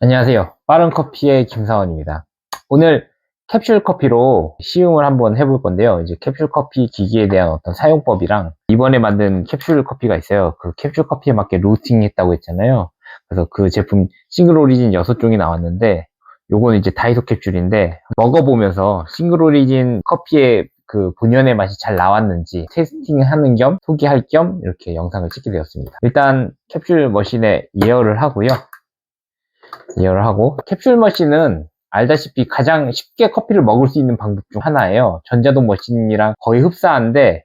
안녕하세요. 빠른 커피의 김사원입니다. 오늘 캡슐 커피로 시음을 한번 해볼 건데요. 이제 캡슐 커피 기기에 대한 어떤 사용법이랑 이번에 만든 캡슐 커피가 있어요. 그 캡슐 커피에 맞게 로스팅 했다고 했잖아요. 그래서 그 제품 싱글 오리진 6종이 나왔는데 요거는 이제 다이소 캡슐인데 먹어보면서 싱글 오리진 커피의 그 본연의 맛이 잘 나왔는지 테스팅하는 겸 소개할 겸 이렇게 영상을 찍게 되었습니다. 일단 캡슐 머신에 예열을 하고요. 예열을 하고 캡슐 머신은 알다시피 가장 쉽게 커피를 먹을 수 있는 방법 중 하나예요. 전자동 머신이랑 거의 흡사한데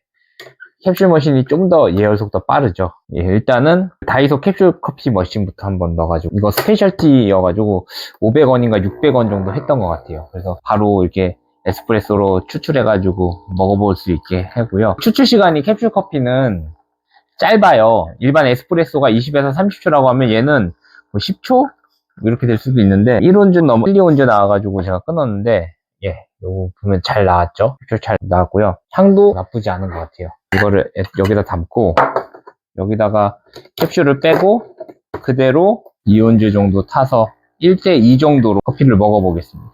캡슐 머신이 좀 더 예열 속도 빠르죠. 예, 일단은 다이소 캡슐 커피 머신부터 한번 넣어가지고 이거 스페셜티여가지고 500원인가 600원 정도 했던 것 같아요. 그래서 바로 이렇게 에스프레소로 추출해가지고 먹어볼 수 있게 하고요. 추출 시간이 캡슐 커피는 짧아요. 일반 에스프레소가 20에서 30초라고 하면 얘는 뭐 10초? 이렇게 될 수도 있는데 1온즈 넘어 1, 2온즈 나와가지고 제가 끊었는데 예, 요거 보면 잘 나왔죠? 잘 나왔고요. 향도 나쁘지 않은 것 같아요. 이거를 에- 여기다 담고 여기다가 캡슐을 빼고 그대로 2온즈 정도 타서 1대2 정도로 커피를 먹어보겠습니다.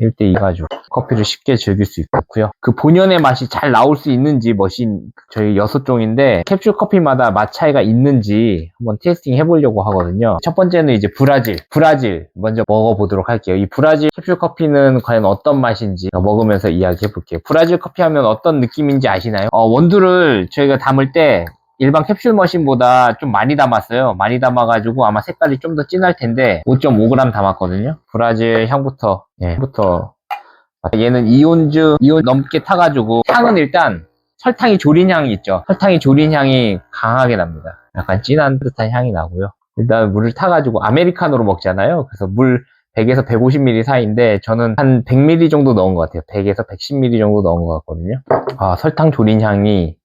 1대2 가지고 커피를 쉽게 즐길 수 있고요. 그 본연의 맛이 잘 나올 수 있는지 머신 저희 6종인데 캡슐 커피마다 맛 차이가 있는지 한번 테스팅 해보려고 하거든요. 첫 번째는 이제 브라질. 브라질 먼저 먹어보도록 할게요. 이 브라질 캡슐 커피는 과연 어떤 맛인지 먹으면서 이야기해 볼게요. 브라질 커피 하면 어떤 느낌인지 아시나요? 어, 원두를 저희가 담을 때 일반 캡슐 머신보다 좀 많이 담았어요. 많이 담아가지고 아마 색깔이 좀 더 진할 텐데 5.5g 담았거든요. 브라질 향부터 예, 향부터 얘는 이온즈 이온 넘게 타가지고 향은 일단 설탕이 졸인 향이 있죠. 설탕이 졸인 향이 강하게 납니다. 약간 진한 듯한 향이 나고요. 일단 물을 타가지고 아메리카노로 먹잖아요. 그래서 물 100에서 150ml 사이인데 저는 한 100ml 정도 넣은 것 같아요. 100에서 110ml 정도 넣은 것 같거든요. 아, 설탕 졸인 향이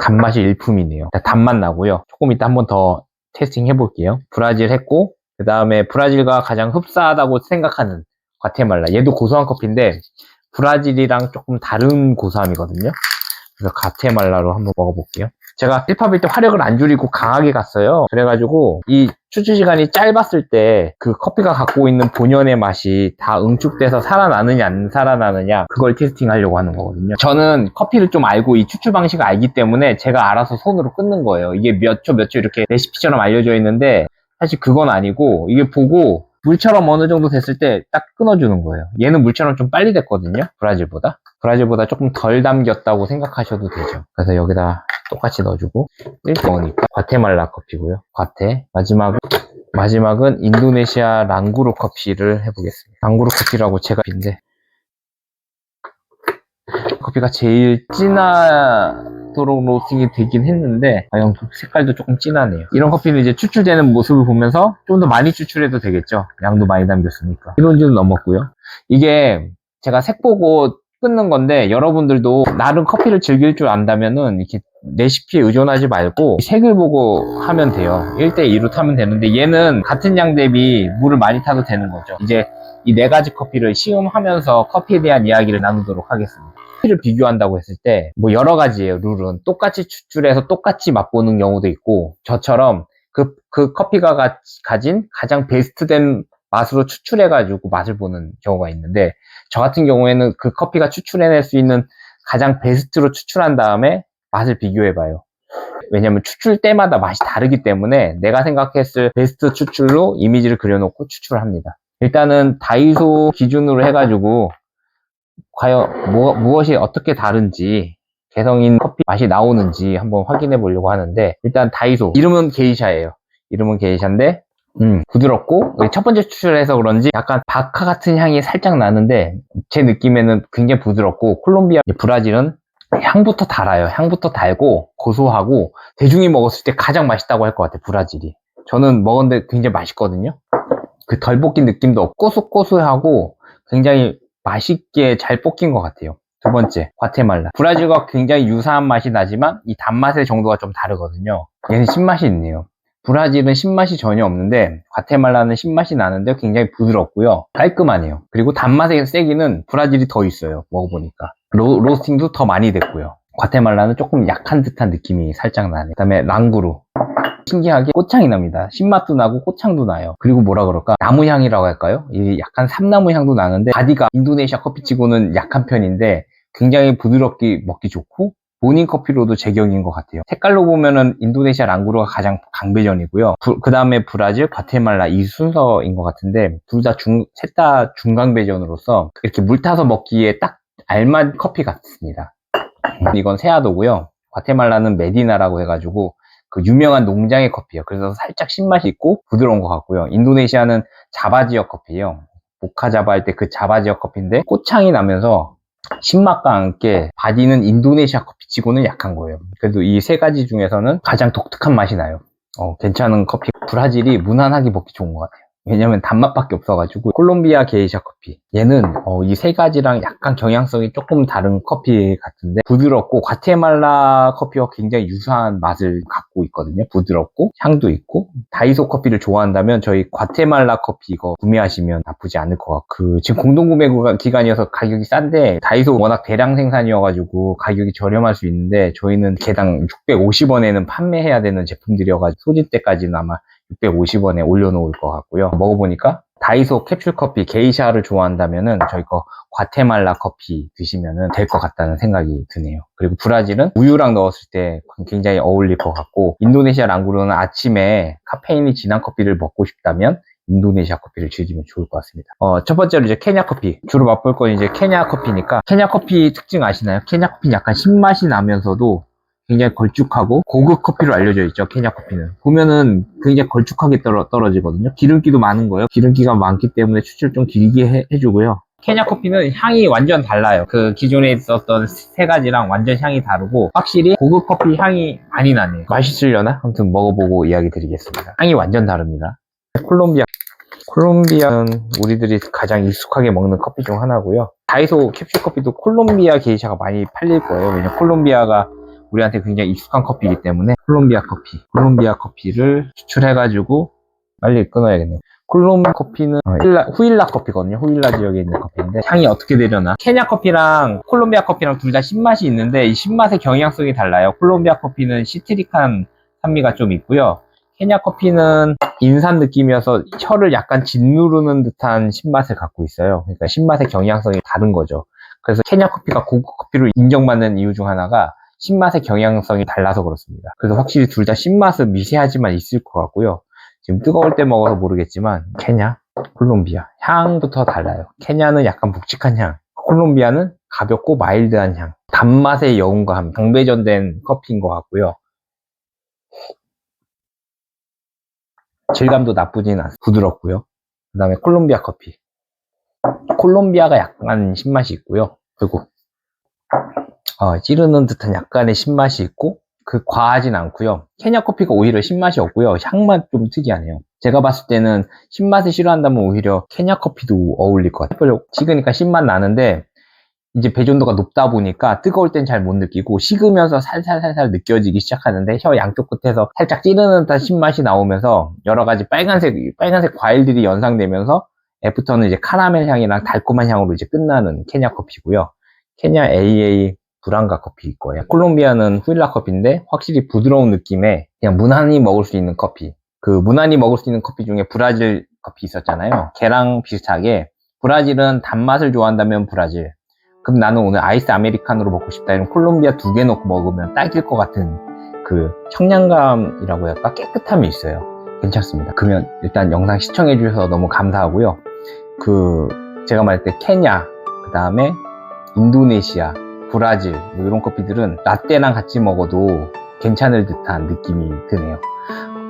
단맛이 일품이네요. 단맛 나고요. 조금 이따 한 번 더 테스팅 해볼게요. 브라질 했고 그 다음에 브라질과 가장 흡사하다고 생각하는 과테말라. 얘도 고소한 커피인데 브라질이랑 조금 다른 고소함이거든요. 그래서 가테말라로 한번 먹어볼게요. 제가 1팝일 때 화력을 안 줄이고 강하게 갔어요. 그래가지고 이 추출 시간이 짧았을 때 그 커피가 갖고 있는 본연의 맛이 다 응축돼서 살아나느냐 안 살아나느냐 그걸 테스팅 하려고 하는 거거든요. 저는 커피를 좀 알고 이 추출 방식을 알기 때문에 제가 알아서 손으로 끊는 거예요. 이게 몇 초 몇 초 이렇게 레시피처럼 알려져 있는데 사실 그건 아니고 이게 보고 물처럼 어느 정도 됐을 때 딱 끊어주는 거예요. 얘는 물처럼 좀 빨리 됐거든요. 브라질보다. 브라질보다 조금 덜 담겼다고 생각하셔도 되죠. 그래서 여기다 똑같이 넣어주고 1번이니까 과테말라 커피고요. 과테. 마지막 마지막은 인도네시아 랑구르 커피를 해보겠습니다. 랑구르 커피라고 제가 빈데 커피가 제일 진하도록 로스팅이 되긴 했는데 과연 색깔도 조금 진하네요. 이런 커피는 이제 추출되는 모습을 보면서 좀 더 많이 추출해도 되겠죠. 양도 많이 담겼으니까. 1온즈는 넘었고요. 이게 제가 색 보고 끊는 건데 여러분들도 나름 커피를 즐길 줄 안다면은 이렇게 레시피에 의존하지 말고 색을 보고 하면 돼요. 1대2로 타면 되는데 얘는 같은 양 대비 물을 많이 타도 되는 거죠. 이제 이 네 가지 커피를 시음하면서 커피에 대한 이야기를 나누도록 하겠습니다. 커피를 비교한다고 했을 때 뭐 여러 가지예요 룰은 똑같이 추출해서 똑같이 맛보는 경우도 있고 저처럼 그, 그 커피가 가, 가진 가장 베스트된 맛으로 추출해가지고 맛을 보는 경우가 있는데 저 같은 경우에는 그 커피가 추출해낼 수 있는 가장 베스트로 추출한 다음에 맛을 비교해봐요. 왜냐면 추출 때마다 맛이 다르기 때문에 내가 생각했을 베스트 추출로 이미지를 그려놓고 추출을 합니다. 일단은 다이소 기준으로 해가지고 과연 무, 무엇이 어떻게 다른지 개성인 커피 맛이 나오는지 한번 확인해 보려고 하는데 일단 다이소 이름은 게이샤예요. 이름은 게이샤인데 음, 부드럽고 첫 번째 추출해서 그런지 약간 바카 같은 향이 살짝 나는데 제 느낌에는 굉장히 부드럽고 콜롬비아 브라질은 향부터 달아요. 향부터 달고 고소하고 대중이 먹었을 때 가장 맛있다고 할 것 같아요. 브라질이. 저는 먹었는데 굉장히 맛있거든요. 그 덜 볶인 느낌도 없고 고소고소하고 굉장히 맛있게 잘 볶인 것 같아요. 두 번째, 과테말라. 브라질과 굉장히 유사한 맛이 나지만 이 단맛의 정도가 좀 다르거든요. 얘는 신맛이 있네요. 브라질은 신맛이 전혀 없는데 과테말라는 신맛이 나는데 굉장히 부드럽고요. 깔끔하네요. 그리고 단맛의 세기는 브라질이 더 있어요. 먹어보니까. 로, 로스팅도 더 많이 됐고요. 과테말라는 조금 약한 듯한 느낌이 살짝 나네. 그 다음에 랑구루. 신기하게 꽃향이 납니다. 신맛도 나고 꽃향도 나요. 그리고 뭐라 그럴까? 나무 향이라고 할까요? 이 약간 삼나무 향도 나는데 바디가 인도네시아 커피치고는 약한 편인데 굉장히 부드럽게 먹기 좋고 모닝 커피로도 제격인 것 같아요. 색깔로 보면은 인도네시아 랑구르가 가장 강배전이고요. 그 다음에 브라질, 과테말라 이 순서인 것 같은데 둘 다 중, 셋 다 중강배전으로서 이렇게 물 타서 먹기에 딱 알맞은 커피 같습니다. 이건 세아도고요. 과테말라는 메디나라고 해가지고 그 유명한 농장의 커피예요. 그래서 살짝 신맛이 있고 부드러운 것 같고요. 인도네시아는 자바 지역 커피예요. 모카자바 할 때 그 자바 지역 커피인데 꽃향이 나면서 신맛과 함께 바디는 인도네시아 커피 치고는 약한 거예요. 그래도 이 세 가지 중에서는 가장 독특한 맛이 나요. 어, 괜찮은 커피. 브라질이 무난하게 먹기 좋은 것 같아요. 왜냐면 단맛밖에 없어가지고. 콜롬비아 게이샤 커피. 얘는 어, 이 세 가지랑 약간 경향성이 조금 다른 커피 같은데 부드럽고 과테말라 커피와 굉장히 유사한 맛을 갖고 있거든요. 부드럽고 향도 있고. 다이소 커피를 좋아한다면 저희 과테말라 커피 이거 구매하시면 나쁘지 않을 것 같고. 그 지금 공동구매 기간이어서 가격이 싼데 다이소 워낙 대량 생산이어가지고 가격이 저렴할 수 있는데 저희는 개당 650원에는 판매해야 되는 제품들이어가지고 소진 때까지는 아마 650원에 올려놓을 것 같고요. 먹어보니까 다이소 캡슐 커피 게이샤를 좋아한다면은 저희 거 과테말라 커피 드시면은 될 것 같다는 생각이 드네요. 그리고 브라질은 우유랑 넣었을 때 굉장히 어울릴 것 같고 인도네시아 랑구르는 아침에 카페인이 진한 커피를 먹고 싶다면 인도네시아 커피를 즐기면 좋을 것 같습니다. 어, 첫 번째로 이제 케냐 커피. 주로 맛볼 건 이제 케냐 커피니까 케냐 커피 특징 아시나요? 케냐 커피는 약간 신맛이 나면서도 굉장히 걸쭉하고 고급 커피로 알려져 있죠 케냐 커피는. 보면은 굉장히 걸쭉하게 떨어, 떨어지거든요. 기름기도 많은 거예요. 기름기가 많기 때문에 추출 좀 길게 해, 주고요. 케냐 커피는 향이 완전 달라요. 그 기존에 있었던 세 가지랑 완전 향이 다르고 확실히 고급 커피 향이 많이 나네요. 맛있으려나? 아무튼 먹어보고 이야기 드리겠습니다. 향이 완전 다릅니다. 콜롬비아. 콜롬비아는 우리들이 가장 익숙하게 먹는 커피 중 하나고요. 다이소 캡슐 커피도 콜롬비아 게이샤가 많이 팔릴 거예요. 왜냐면 콜롬비아가 우리한테 굉장히 익숙한 커피이기 때문에 콜롬비아 커피, 콜롬비아 커피를 추출해가지고 빨리 끊어야겠네요. 콜롬비아 커피는 어, 후일라, 후일라 커피거든요. 후일라 지역에 있는 커피인데 향이 어떻게 되려나? 케냐 커피랑 콜롬비아 커피랑 둘 다 신맛이 있는데 이 신맛의 경향성이 달라요. 콜롬비아 커피는 시트릭한 산미가 좀 있고요. 케냐 커피는 인산 느낌이어서 혀를 약간 짓누르는 듯한 신맛을 갖고 있어요. 그러니까 신맛의 경향성이 다른 거죠. 그래서 케냐 커피가 고급 커피로 인정받는 이유 중 하나가 신맛의 경향성이 달라서 그렇습니다. 그래서 확실히 둘 다 신맛은 미세하지만 있을 것 같고요. 지금 뜨거울 때 먹어서 모르겠지만 케냐, 콜롬비아 향부터 달라요. 케냐는 약간 묵직한 향, 콜롬비아는 가볍고 마일드한 향, 단맛의 여운과 함, 강배전된 커피인 것 같고요. 질감도 나쁘진 않아요. 부드럽고요. 그 다음에 콜롬비아 커피. 콜롬비아가 약간 신맛이 있고요. 그리고 어, 찌르는 듯한 약간의 신맛이 있고 그 과하진 않고요. 케냐 커피가 오히려 신맛이 없고요. 향만 좀 특이하네요. 제가 봤을 때는 신맛을 싫어한다면 오히려 케냐 커피도 어울릴 것 같아요. 식으니까 신맛 나는데 이제 배전도가 높다 보니까 뜨거울 땐 잘 못 느끼고 식으면서 살살살살 느껴지기 시작하는데 혀 양쪽 끝에서 살짝 찌르는 듯한 신맛이 나오면서 여러 가지 빨간색 빨간색 과일들이 연상되면서 애프터는 이제 카라멜 향이랑 달콤한 향으로 이제 끝나는 케냐 커피고요. 케냐 AA 브랑가 커피일 거예요. 콜롬비아는 후일라 커피인데 확실히 부드러운 느낌의 그냥 무난히 먹을 수 있는 커피. 그 무난히 먹을 수 있는 커피 중에 브라질 커피 있었잖아요. 걔랑 비슷하게 브라질은 단맛을 좋아한다면 브라질. 그럼 나는 오늘 아이스 아메리카노로 먹고 싶다 이런 콜롬비아 두 개 넣고 먹으면 딱일 것 같은 그 청량감이라고 할까 깨끗함이 있어요. 괜찮습니다. 그러면 일단 영상 시청해 주셔서 너무 감사하고요. 그 제가 말할 때 케냐, 그 다음에 인도네시아, 브라질 뭐 이런 커피들은 라떼랑 같이 먹어도 괜찮을 듯한 느낌이 드네요.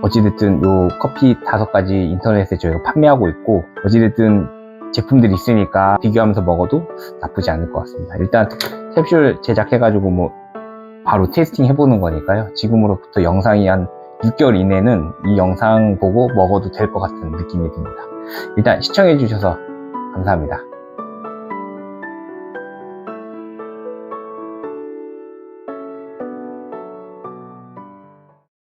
어찌됐든 요 커피 다섯 가지 인터넷에 저희가 판매하고 있고 어찌됐든 제품들이 있으니까 비교하면서 먹어도 나쁘지 않을 것 같습니다. 일단 캡슐 제작해가지고 뭐 바로 테스팅 해보는 거니까요. 지금으로부터 영상이 한 6개월 이내는 이 영상 보고 먹어도 될 것 같은 느낌이 듭니다. 일단 시청해주셔서 감사합니다.